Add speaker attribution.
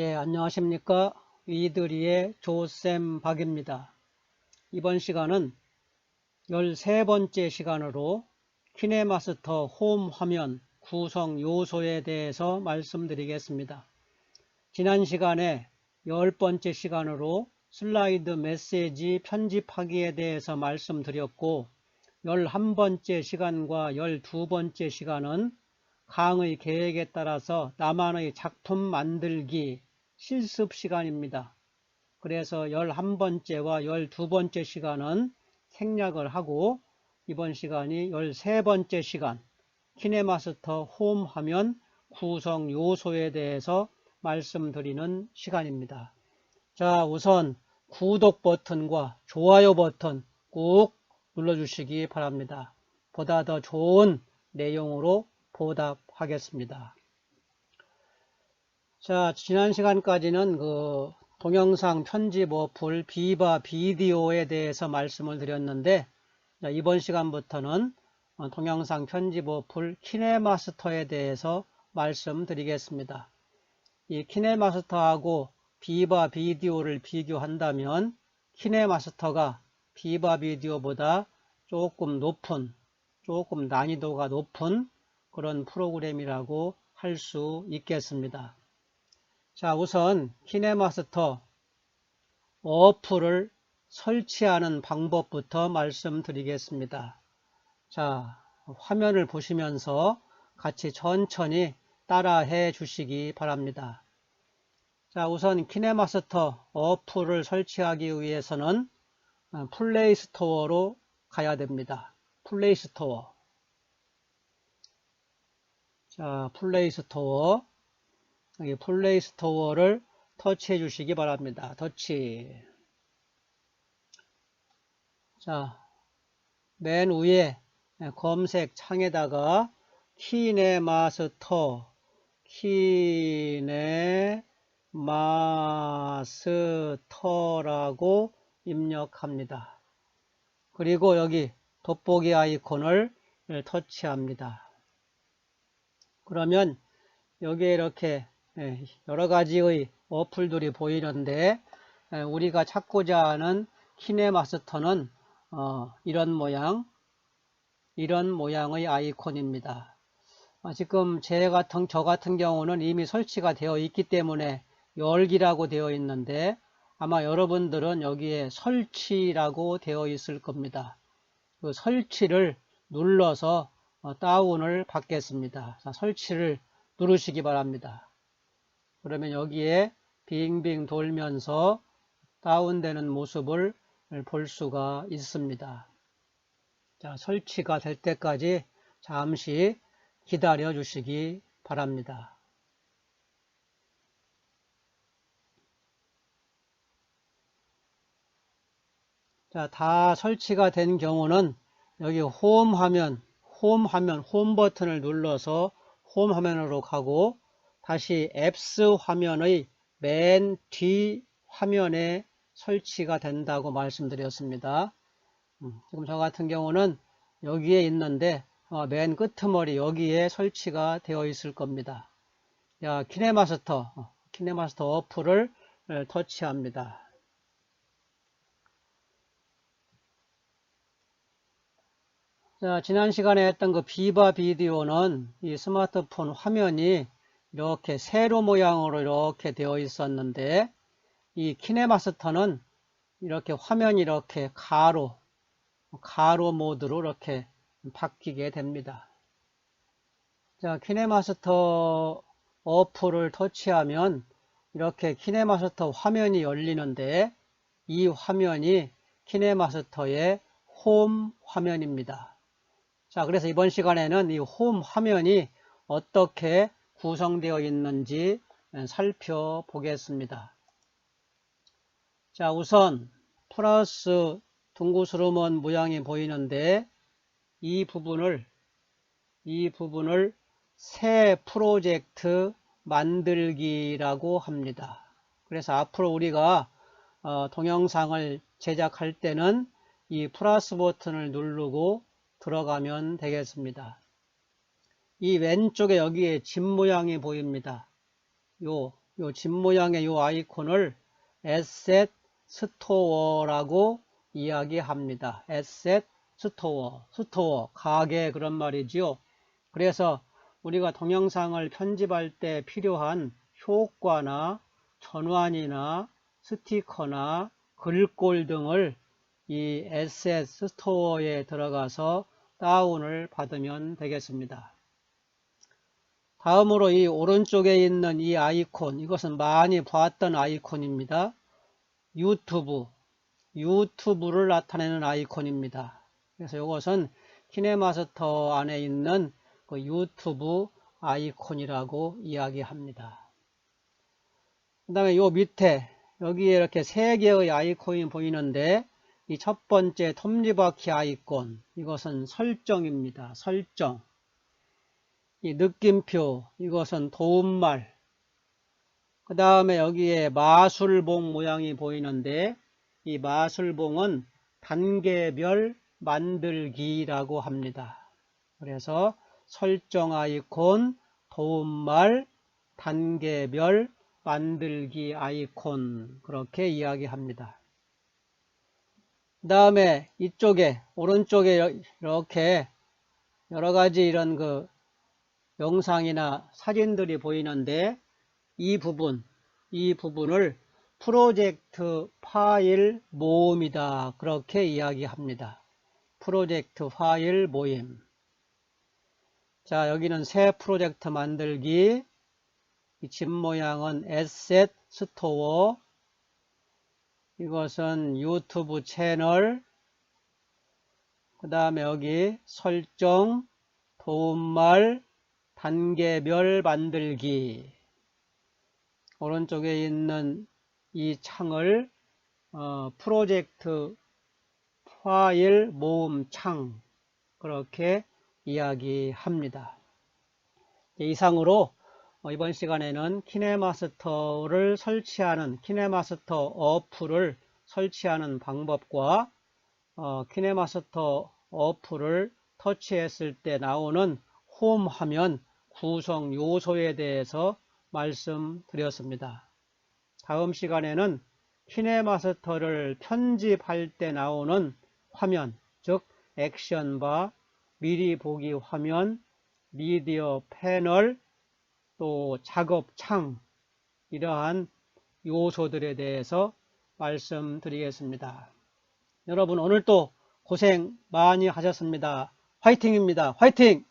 Speaker 1: 예, 안녕하십니까. 이들이의 조쌤 박입니다. 이번 시간은 13번째 시간으로 키네마스터 홈 화면 구성 요소에 대해서 말씀드리겠습니다. 지난 시간에 10번째 시간으로 슬라이드 메시지 편집하기에 대해서 말씀드렸고 11번째 시간과 12번째 시간은 강의 계획에 따라서 나만의 작품 만들기 실습 시간입니다. 그래서 11번째와 12번째 시간은 생략을 하고 이번 시간이 13번째 시간 키네마스터 홈 화면 구성 요소에 대해서 말씀드리는 시간입니다. 자 우선 구독 버튼과 좋아요 버튼 꾹 눌러주시기 바랍니다. 보다 더 좋은 내용으로 보답하겠습니다. 자, 지난 시간까지는 그 동영상 편집 어플 비바 비디오에 대해서 말씀을 드렸는데 자, 이번 시간부터는 어, 동영상 편집 어플 키네마스터에 대해서 말씀드리겠습니다. 이 키네마스터하고 비바 비디오를 비교한다면 키네마스터가 비바 비디오보다 조금 높은 조금 난이도가 높은 그런 프로그램이라고 할 수 있겠습니다. 자 우선 키네마스터 어플을 설치하는 방법부터 말씀드리겠습니다. 자 화면을 보시면서 같이 천천히 따라해 주시기 바랍니다. 자 우선 키네마스터 어플을 설치하기 위해서는 플레이스토어로 가야 됩니다. 플레이스토어 자, 플레이스토어. 여기 플레이 스토어를 터치해 주시기 바랍니다. 터치. 자, 맨 위에 검색 창에다가 키네마스터, 키네마스터라고 입력합니다. 그리고 여기 돋보기 아이콘을 터치합니다. 그러면 여기에 이렇게 예, 여러 가지의 어플들이 보이는데 예, 우리가 찾고자 하는 키네마스터는 어, 이런 모양 이런 모양의 아이콘입니다. 아, 지금 제 같은 저 같은 경우는 이미 설치가 되어 있기 때문에 열기라고 되어 있는데 아마 여러분들은 여기에 설치라고 되어 있을 겁니다. 그 설치를 눌러서 어, 다운을 받겠습니다. 자, 설치를 누르시기 바랍니다. 그러면 여기에 빙빙 돌면서 다운되는 모습을 볼 수가 있습니다. 자, 설치가 될 때까지 잠시 기다려 주시기 바랍니다. 자, 다 설치가 된 경우는 여기 홈 화면 홈 화면, 홈 버튼을 눌러서 홈 화면으로 가고 다시 앱스 화면의 맨 뒤 화면에 설치가 된다고 말씀드렸습니다. 음, 지금 저 같은 경우는 여기에 있는데 어, 맨 끄트머리 여기에 설치가 되어 있을 겁니다. 야, 키네마스터, 어, 키네마스터 어플을 터치합니다. 자, 지난 시간에 했던 그 비바 비디오는 이 스마트폰 화면이 이렇게 세로 모양으로 이렇게 되어 있었는데 이 키네마스터는 이렇게 화면이 이렇게 가로 가로 모드로 이렇게 바뀌게 됩니다. 자, 키네마스터 어플을 터치하면 이렇게 키네마스터 화면이 열리는데 이 화면이 키네마스터의 홈 화면입니다. 자, 그래서 이번 시간에는 이 홈 화면이 어떻게 구성되어 있는지 살펴보겠습니다. 자, 우선 플러스 둥구스름한 모양이 보이는데 이 부분을 이 부분을 새 프로젝트 만들기라고 합니다. 그래서 앞으로 우리가 어, 동영상을 제작할 때는 이 플러스 버튼을 누르고 들어가면 되겠습니다. 이 왼쪽에 여기에 집 모양이 보입니다. 요 요 집 모양의 요 아이콘을 에셋 스토어라고 이야기합니다. 에셋 스토어, 스토어, 가게 그런 말이지요. 그래서 우리가 동영상을 편집할 때 필요한 효과나 전환이나 스티커나 글꼴 등을 이 에셋 스토어에 들어가서 다운을 받으면 되겠습니다. 다음으로 이 오른쪽에 있는 이 아이콘 이것은 많이 봤던 아이콘입니다. 유튜브 유튜브를 나타내는 아이콘입니다. 그래서 이것은 키네마스터 안에 있는 그 유튜브 아이콘이라고 이야기합니다. 그 다음에 요 밑에 여기에 이렇게 세 개의 아이콘이 보이는데 이 첫 번째 톱니바퀴 아이콘 이것은 설정입니다. 설정 이 느낌표 이것은 도움말 그 다음에 여기에 마술봉 모양이 보이는데 이 마술봉은 단계별 만들기라고 합니다. 그래서 설정 아이콘, 도움말, 단계별 만들기 아이콘 그렇게 이야기합니다. 그 다음에 이쪽에 오른쪽에 이렇게 여러가지 이런 그 영상이나 사진들이 보이는데 이 부분 이 부분을 프로젝트 파일 모음이다. 그렇게 이야기합니다. 프로젝트 파일 모임. 자 여기는 새 프로젝트 만들기. 이집 모양은 에셋 스토어 이것은 유튜브 채널. 그 다음에 여기 설정 도움말 단계별 만들기 오른쪽에 있는 이 창을 어, 프로젝트 파일 모음 창 그렇게 이야기합니다. 이상으로 어, 이번 시간에는 키네마스터를 설치하는 키네마스터 어플을 설치하는 방법과 어, 키네마스터 어플을 터치했을 때 나오는 홈 화면 구성 요소에 대해서 말씀드렸습니다. 다음 시간에는 키네마스터를 편집할 때 나오는 화면, 즉 액션바, 미리 보기 화면, 미디어 패널, 또 작업창 이러한 요소들에 대해서 말씀드리겠습니다. 여러분 오늘도 고생 많이 하셨습니다. 화이팅입니다. 화이팅!